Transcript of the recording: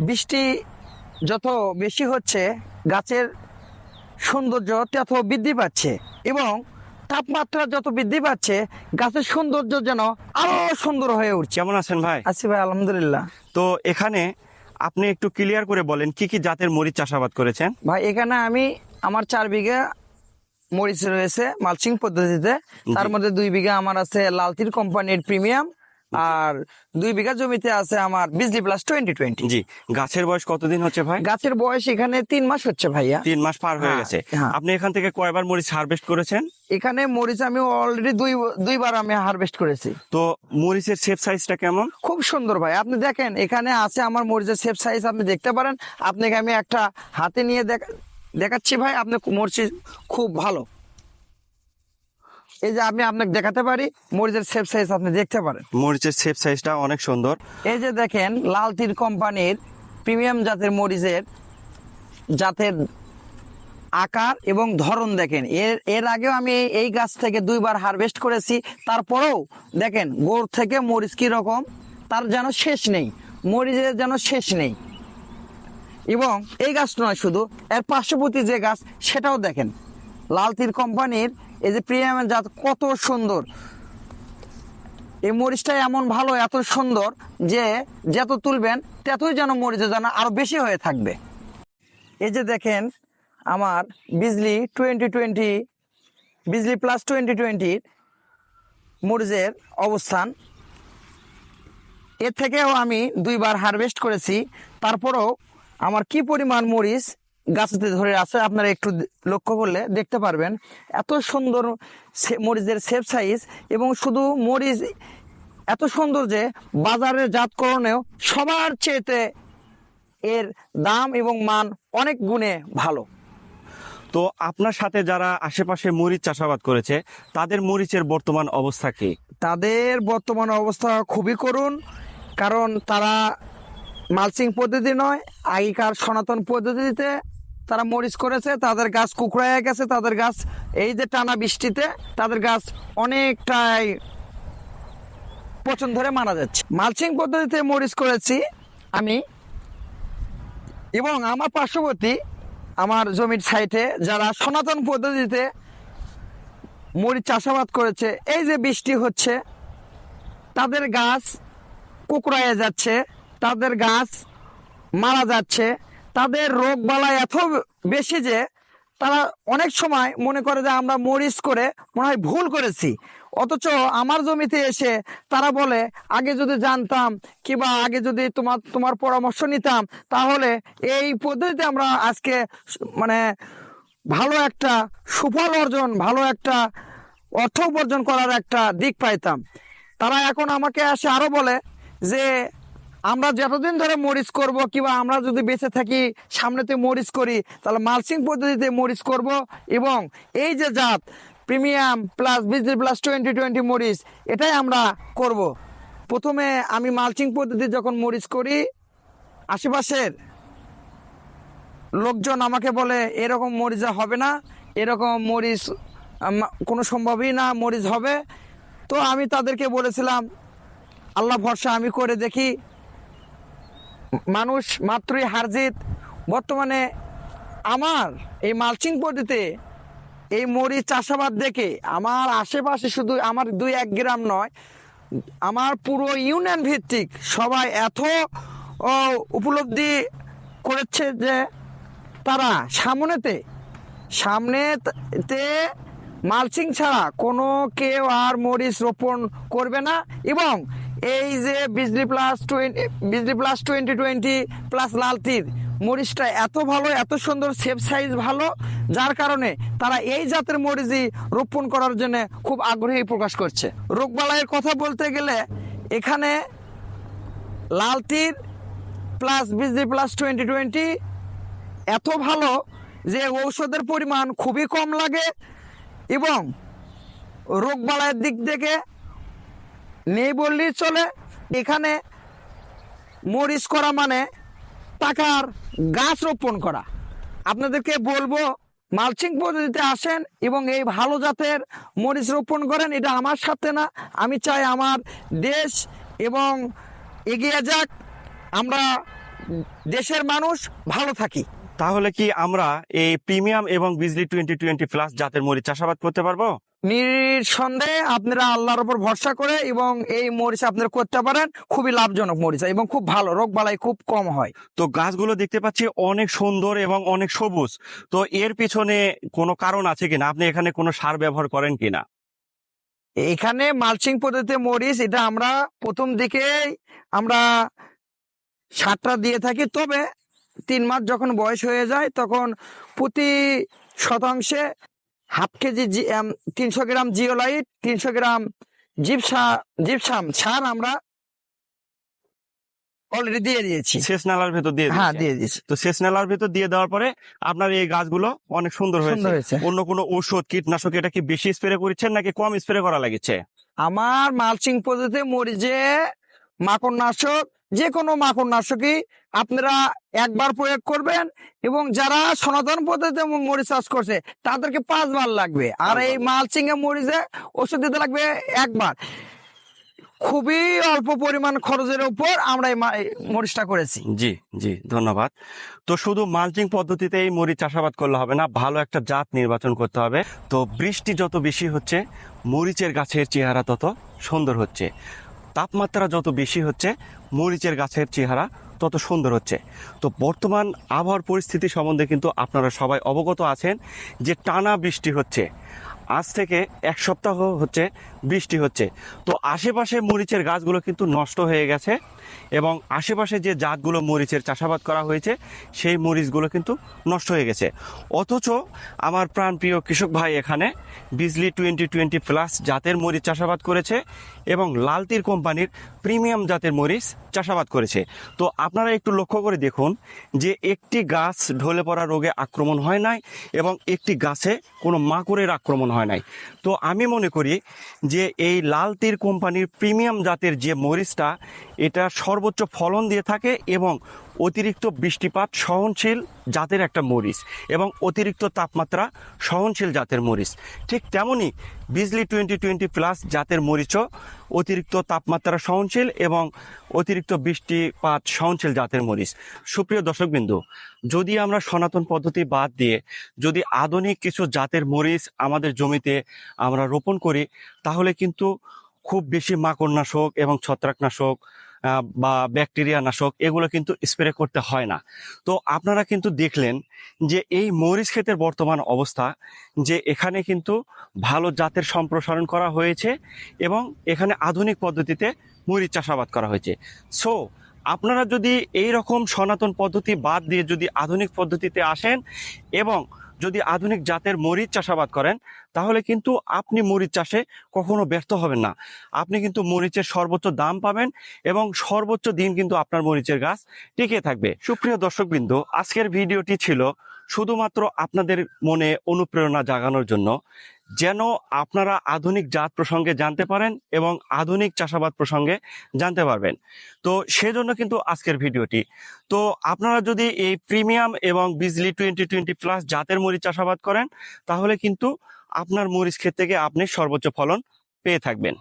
বৃষ্টি যত বেশি হচ্ছে গাছের সৌন্দর্য তত বৃদ্ধি পাচ্ছে এবং তাপমাত্রা যত বৃদ্ধি পাচ্ছে গাছের সৌন্দর্য যেন আরও সুন্দর হয়ে উঠছে। কেমন আছেন ভাই? আছি ভাই আলহামদুলিল্লাহ। তো এখানে আপনি একটু ক্লিয়ার করে বলেন কি কি জাতের মরিচ চাষাবাদ করেছেন? ভাই এখানে আমি আমার চার বিঘা মরিচ রয়েছে মালচিং পদ্ধতিতে। তার মধ্যে দুই বিঘা আমার আছে লালতির কোম্পানির প্রিমিয়াম আর দুই বিঘা জমিতে আছে আমার বিজলি প্লাস টোয়েন্টি টোয়েন্টি জি। গাছের বয়স কতদিন হচ্ছে ভাই? গাছের বয়স এখানে তিন মাস হচ্ছে ভাইয়া। তিন মাস পার হয়ে হ্যাঁ, গেছে। হ্যাঁ। আপনি এখান থেকে কয়বার মরিচ হারভেস্ট করেছেন? এখানে মরিচ আমি অলরেডি দুই দুইবার আমি হারভেস্ট করেছি। তো মরিচের শেপ সাইজটা কেমন? খুব সুন্দর ভাই। আপনি দেখেন এখানে আছে আমার মরিচের সেফ সাইজ আপনি দেখতে পারেন। আপনাকে আমি একটা হাতে নিয়ে দেখা- দেখাচ্ছি ভাই আপনি মরিচ খুব ভালো। এই যে আমি আপনাকে দেখাতে পারি মরিচের সেফ সাইজ আপনি দেখতে পারেন। মরিচের শেপ সাইজটা অনেক সুন্দর। এই যে দেখেন লাল তীর কোম্পানির প্রিমিয়াম জাতের মরিচের জাতের আকার এবং ধরন দেখেন। এর এর আগেও আমি এই- গাছ থেকে দুইবার হারভেস্ট করেছি তারপরেও দেখেন গোড় থেকে মরিচ কি রকম তার যেন শেষ নেই মরিচের যেন শেষ নেই। এবং এই গাছ নয় শুধু এর পার্শ্ববর্তী যে গাছ সেটাও দেখেন। লাল তীর কোম্পানির এই যে প্রিমিয়াম জাত কত সুন্দর। এই মরিচটা এমন ভালো, এত সুন্দর যে যত তুলবেন ততই যেন মরিচে যেন আরও বেশি হয়ে থাকবে। এই যে দেখেন আমার Bijli twenty twenty, Bijli plus twenty টোয়েন্টির মরিচের অবস্থান। এর থেকেও আমি দুইবার হারভেস্ট করেছি, তারপরেও আমার কি পরিমাণ মরিচ গাছেতে ধরে আছে আপনারা একটু লক্ষ্য করলে দেখতে পারবেন। এত সুন্দর মরিচের সেফ সাইজ এবং শুধু মরিচ এত সুন্দর যে বাজারের জাতকরণেও সবার চেয়েতে এর দাম এবং মান অনেক গুণে ভালো। তো আপনার সাথে যারা আশেপাশে মরিচ চাষাবাদ করেছে তাদের মরিচের বর্তমান অবস্থা কি? তাদের বর্তমান অবস্থা খুবই করুণ কারণ তারা মালচিং পদ্ধতি নয় আগেকার সনাতন পদ্ধতিতে তারা মরিচ করেছে, তাদের গাছ কুকড়ায় গেছে, তাদের গাছ এই যে টানা বৃষ্টিতে তাদের গাছ অনেকটাই পচন ধরে মারা যাচ্ছে। মালচিং পদ্ধতিতে মরিচ করেছি আমি এবং আমার পার্শ্ববর্তী আমার জমির সাইটে যারা সনাতন পদ্ধতিতে মরিচ চাষাবাদ করেছে, এই যে বৃষ্টি হচ্ছে, তাদের গাছ কুকড়ায় যাচ্ছে, তাদের গাছ মারা যাচ্ছে তাদের রোগ বালা এত বেশি যে তারা অনেক সময় মনে করে যে আমরা মরিচ করে মনে হয় ভুল করেছি। অথচ আমার জমিতে এসে তারা বলে, আগে যদি জানতাম কিংবা আগে যদি তোমার তোমার পরামর্শ নিতাম, তাহলে এই পদ্ধতিতে আমরা আজকে মানে ভালো একটা সুফল অর্জন, ভালো একটা অর্থ উপার্জন করার একটা দিক পাইতাম। তারা এখন আমাকে আসে আরও বলে যে আমরা যতদিন ধরে মরিচ করব কিংবা আমরা যদি বেঁচে থাকি, সামনেতে মরিচ করি, তাহলে মালচিং পদ্ধতিতে মরিচ করব এবং এই যে জাত, premium plus Bijli plus twenty twenty মরিচ, এটাই আমরা করব। প্রথমে আমি মালচিং পদ্ধতি যখন মরিচ করি, আশেপাশের লোকজন আমাকে বলে, এরকম মরিচা হবে না, এরকম মরিচ কোনো সম্ভবই না, মরিচ হবে। তো আমি তাদেরকে বলেছিলাম, আল্লাহ ভরসা, আমি করে দেখি। মানুষ মাত্রই হারজিত বর্তমানে আমার এই মালচিং পদ্ধতিতে এই মরিচ চাষাবাদ দেখে আমার আশেপাশে শুধু আমার দুই এক গ্রাম নয়, আমার পুরো ইউনিয়ন ভিত্তিক সবাই এত উপলব্ধি করেছে যে তারা সামনেতে সামনেতে মালচিং ছাড়া কোনো কেউ আর মরিচ রোপণ করবে না এবং এই যে Bijli plus twenty Bijli plus twenty twenty plus Lal Teer মরিচটা এত ভালো, এত সুন্দর সেফ সাইজ ভালো, যার কারণে তারা এই জাতের মরিচই রোপণ করার জন্য খুব আগ্রহী প্রকাশ করছে। রোগবালাইয়ের কথা বলতে গেলে এখানে Lal Teer plus Bijli plus twenty twenty এত ভালো যে ঔষধের পরিমাণ খুবই কম লাগে এবং রোগ বালাইয়ের দিক থেকে নেই বললেই চলে। এখানে মরিচ করা মানে টাকার গাছ রোপণ করা। আপনাদেরকে বলব, মালচিং পদ্ধতিতে আসেন এবং এই ভালো জাতের মরিচ রোপণ করেন, এটা আমার সাথে না। আমি চাই আমার দেশ এবং এগিয়ে যাক। আমরা দেশের মানুষ, ভালো থাকি। তাহলে কি আমরা এই প্রিমিয়াম এবং বিজলি টোয়েন্টি টোয়েন্টি প্লাস জাতের মরিচ চাষাবাদ করতে পারব? নিঃসন্দেহে আপনারা আল্লাহর উপর ভরসা করে এবং এই মরিচ আপনারা করতে পারেন। খুবই লাভজনক মরিচ এবং খুব ভালো রোগ বালাই খুব কম হয়। তো গাছগুলো দেখতে পাচ্ছি অনেক সুন্দর এবং অনেক সবুজ। তো এর পিছনে কোনো কারণ আছে কিনা? আপনি এখানে কোনো সার ব্যবহার করেন কিনা? এখানে মালচিং পদ্ধতিতে মরিচ এটা আমরা প্রথম দিকে আমরা সারটা দিয়ে থাকি। তবে তিন মাস যখন বয়স হয়ে যায় তখন প্রতি শতাংশে হাফ কেজি তিনশো গ্রাম জিওলাইট তিনশো গ্রাম জিপসা জিপসাম সার আমরা অলরেডি দিয়ে দিয়েছি। শেষ নালার ভেতর দিয়ে হ্যাঁ দিয়ে দিয়েছি। তো শেষ নালার ভেতর দিয়ে দেওয়ার পরে আপনার এই গাছগুলো অনেক সুন্দর হয়েছে। অন্য কোনো ঔষধ কীটনাশক এটা কি বেশি স্প্রে করেছেন নাকি কম স্প্রে করা লাগছে? আমার মালচিং পদ্ধতিতে মরিচে মাকড়নাশক যে কোনো মাকড়নাশকই আপনারা একবার প্রয়োগ করবেন এবং যারা সনাতন পদ্ধতিতে মরিচ চাষ করছে তাদেরকে পাঁচবার লাগবে। আর এই মালচিং এ মরিচে ওষুধ দিতে লাগবে একবার। খুবই অল্প পরিমাণ খরচের উপর আমরা এই মরিচটা করেছি। জি জি ধন্যবাদ। তো শুধু মালচিং পদ্ধতিতে এই মরিচ চাষাবাদ করলে হবে না ভালো একটা জাত নির্বাচন করতে হবে। তো বৃষ্টি যত বেশি হচ্ছে মরিচের গাছের চেহারা তত সুন্দর হচ্ছে। তাপমাত্রা যত বেশি হচ্ছে, মরিচের গাছের চেহারা তত সুন্দর হচ্ছে। তো বর্তমান আবহাওয়ার পরিস্থিতি সম্বন্ধে কিন্তু আপনারা সবাই অবগত আছেন যে টানা বৃষ্টি হচ্ছে। আজ থেকে এক সপ্তাহ হচ্ছে, বৃষ্টি হচ্ছে। তো আশেপাশে মরিচের গাছগুলো কিন্তু নষ্ট হয়ে গেছে এবং আশেপাশে যে জাতগুলো মরিচের চাষাবাদ করা হয়েছে, সেই মরিচগুলো কিন্তু নষ্ট হয়ে গেছে। অথচ আমার প্রাণপ্রিয় কৃষক ভাই এখানে বিজলি টোয়েন্টি টোয়েন্টি প্লাস জাতের মরিচ চাষাবাদ করেছে এবং লালতির কোম্পানির প্রিমিয়াম জাতের মরিচ চাষাবাদ করেছে। তো আপনারা একটু লক্ষ্য করে দেখুন যে একটি গাছ ঢলে পড়া রোগে আক্রমণ হয় নাই এবং একটি গাছে কোনো মাকড়ের আক্রমণ হয় নাই। তো আমি মনে করি যে এই লাল তীর কোম্পানির প্রিমিয়াম জাতের যে মরিচটা, এটা সর্বোচ্চ ফলন দিয়ে থাকে এবং অতিরিক্ত বৃষ্টিপাত সহনশীল জাতের একটা মরিচ এবং অতিরিক্ত তাপমাত্রা সহনশীল জাতের মরিচ। ঠিক তেমনই বিজলি টোয়েন্টি টোয়েন্টি প্লাস জাতের মরিচও অতিরিক্ত তাপমাত্রা সহনশীল এবং অতিরিক্ত বৃষ্টিপাত সহনশীল জাতের মরিচ। সুপ্রিয় দর্শকবিন্দু, যদি আমরা সনাতন পদ্ধতি বাদ দিয়ে যদি আধুনিক কিছু জাতের মরিচ আমাদের জমিতে আমরা রোপণ করি, তাহলে কিন্তু খুব বেশি মাকড়নাশক এবং ছত্রাকনাশক বা ব্যাকটেরিয়া নাশক এগুলো কিন্তু স্প্রে করতে হয় না। তো আপনারা কিন্তু দেখলেন যে এই মরিচ ক্ষেতের বর্তমান অবস্থা, যে এখানে কিন্তু ভালো জাতের সম্প্রসারণ করা হয়েছে এবং এখানে আধুনিক পদ্ধতিতে মরিচ চাষাবাদ করা হয়েছে। সো আপনারা যদি এই রকম সনাতন পদ্ধতি বাদ দিয়ে যদি আধুনিক পদ্ধতিতে আসেন এবং যদি আধুনিক জাতের মরিচ চাষাবাদ করেন, তাহলে কিন্তু আপনি মরিচ চাষে কখনো ব্যর্থ হবেন না। আপনি কিন্তু মরিচের সর্বোচ্চ দাম পাবেন এবং সর্বোচ্চ দিন কিন্তু আপনার মরিচের গাছ টিকে থাকবে। সুপ্রিয় দর্শকবৃন্দ, আজকের ভিডিওটি ছিল শুধুমাত্র আপনাদের মনে অনুপ্রেরণা জাগানোর জন্য যেন আপনারা আধুনিক জাত প্রসঙ্গে জানতে পারেন এবং আধুনিক চাষাবাদ প্রসঙ্গে জানতে পারবেন। তো সেজন্য কিন্তু আজকের ভিডিওটি। তো আপনারা যদি এই প্রিমিয়াম এবং বিজলি টোয়েন্টি টোয়েন্টি প্লাস জাতের মরিচ চাষাবাদ করেন, তাহলে কিন্তু আপনার মরিচ ক্ষেত থেকে আপনি সর্বোচ্চ ফলন পেয়ে থাকবেন।